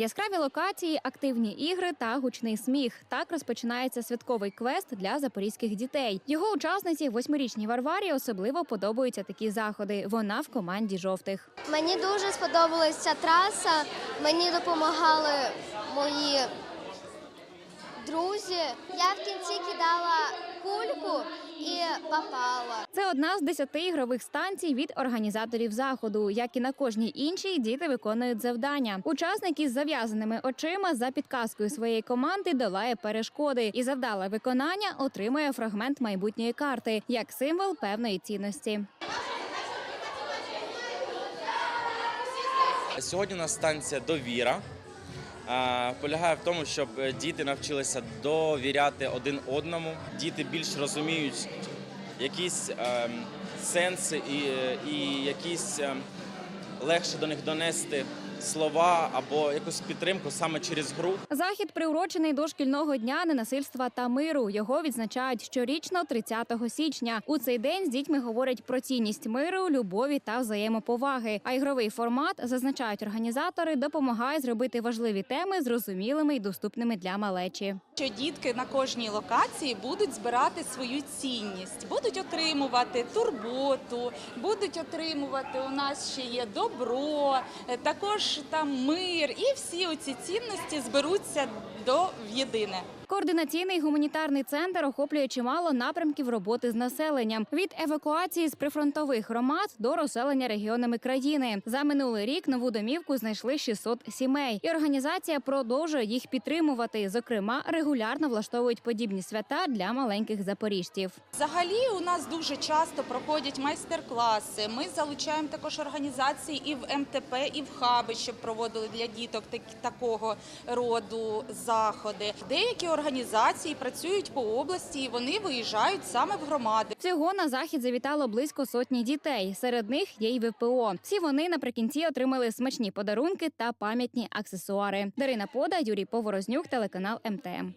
Яскраві локації, активні ігри та гучний сміх. Так розпочинається святковий квест для запорізьких дітей. Його учасниці, восьмирічній Варварі, особливо подобаються такі заходи. Вона в команді жовтих. Мені дуже сподобалася траса. Мені допомагали мої друзі. Я в кінці кидала кульку і попала. Це одна з десяти ігрових станцій від організаторів заходу. Як і на кожній іншій, діти виконують завдання. Учасник із зав'язаними очима за підказкою своєї команди долає перешкоди, і завдале виконання отримує фрагмент майбутньої карти як символ певної цінності. Сьогодні у нас станція довіра. Полягає в тому, щоб е, діти навчилися довіряти один одному. Діти більш розуміють якісь ем, сенси і, е, якісь ем, легше до них донести слова або якусь підтримку саме через гру. Захід приурочений до шкільного дня ненасильства та миру. Його відзначають щорічно 30 січня. У цей день з дітьми говорять про цінність миру, любові та взаємоповаги. А ігровий формат зазначають організатори, допомагає зробити важливі теми зрозумілими і доступними для малечі. Що дітки на кожній локації будуть збирати свою цінність, будуть отримувати турботу, будуть отримувати у нас ще є добро, е, також там мир, і всі оці цінності зберуться до в єдине. Координаційний гуманітарний центр охоплює чимало напрямків роботи з населенням від евакуації з прифронтових громад до розселення регіонами країни. За минулий рік нову домівку знайшли 600 сімей, і організація продовжує їх підтримувати. Зокрема, регулярно влаштовують подібні свята для маленьких запоріжців. Взагалі у нас дуже часто проходять майстер-класи. Ми залучаємо також організації і в МТП, і в хаби, щоб проводили для діток так- такого роду заходи. Деякі організації працюють по області і вони виїжджають саме в громади. Всього на захід завітало близько сотні дітей. Серед них є й ВПО. Всі вони наприкінці отримали смачні подарунки та пам'ятні аксесуари. Дарина Пода, Юрій Поворознюк, телеканал МТМ.